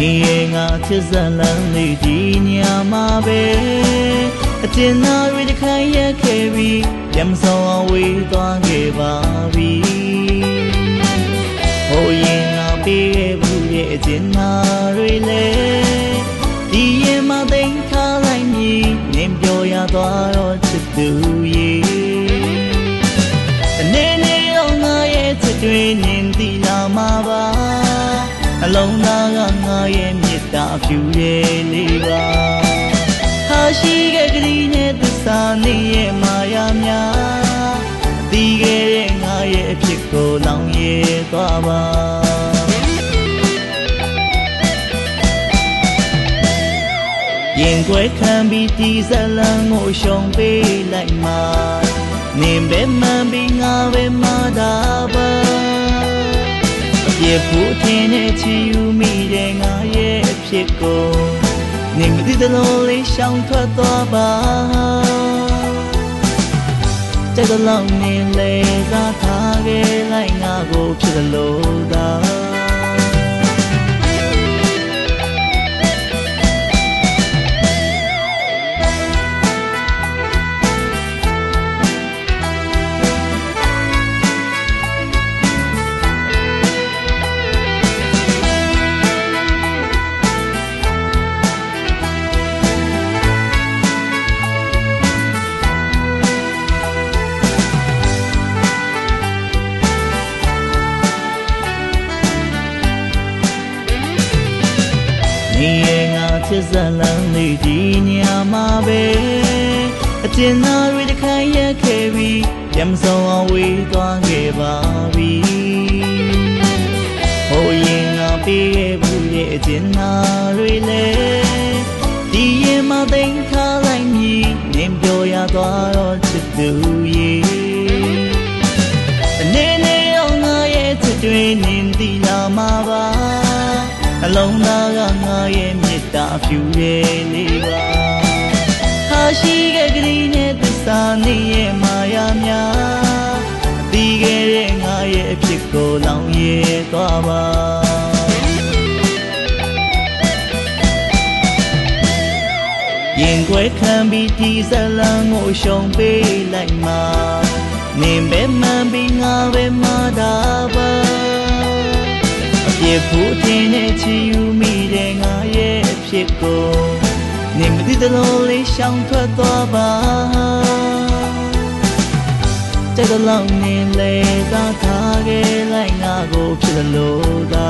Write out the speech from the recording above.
ချစ်စံလန်းလေးဒီညမှာပဲအတင်နာတွေတစ်ခိုင်ရက်ခဲ့ပြီးရမဆောင်အောင်ဝေးသွားခဲ့ပါပြီဟိုရင်ငါပေးခဲ့ဘူးရဲ့အတင်နာတွေလေဒီရင်မှာသိမ်းထားလိုက်မည်နင်ပြောရသွားတော့ချစ်သူရဲ့အနေနဲ့တော့ငါရဲ့ချစ်တွေနင်သိလာမှာပါအ လုံးသားကငါရဲ့မေတ္တာဖြူရဲ့လေးပါဟာရှိခဲ့ကလေးနဲ့သစ္စာနေရဲ့မာယာများအတီးခဲ့တဲ့ငါရဲ့အဖြစ်ကိုလောင်ရဲသွားပါရင်ခွဲခံပြီးဒီဇလံကိုရှုံပေးလိုက်မှာနင်ပဲမှန်ပြီးငါပဲမှားတာပါ အပြစ်ဖို့ထင်တဲ့ချီယူမိတဲ့ငါရဲ့အဖြစ်ကိုနင်မသိသလိုလေးရှောင်ထွက်သွားပါတဲ့ကလောင်နေလေသာထားခဲ့လိုက်ငါကိုဖြစ်လို့သာ နေရငါချစ်စံလန်းလေးဒီညမှာပဲအတင်နာတွေတစ်ခိုင်ရက်ခဲ့ပြီးရမဆောင်အောင်ဝေးသွားခဲ့ပါပြီဟိုရင်ငါပေးခဲ့ဘူးရဲ့အတင်နာတွေလေဒီ လုံးသားကငါရဲ့မေတ္တာဖြူရဲ့လေးပါဟာရှိခဲ့ကလေးနဲ့သစ္စာနေရဲ့မာယာများအတီးခဲ့တဲ့ငါရဲ့အဖြစ်ကိုလောင်ရဲသွားပါရင်ခွဲခံပြီးဒီဇလံကိုရှုံပေးလိုက်မှာနင်ပဲမှန်ပြီးငါပဲမှားတာပါအပြ စ်ဖို့တင်တဲ့ချီယူမိတဲ့ငါရဲ့အဖြစ်ကိုနင်မသိသလိုလေးရှောင်ထွက်သွားပါတဲ့ကလောင်နေလေသာထားခဲ့လိုက်ငါကိုဖြစ်လို့သာ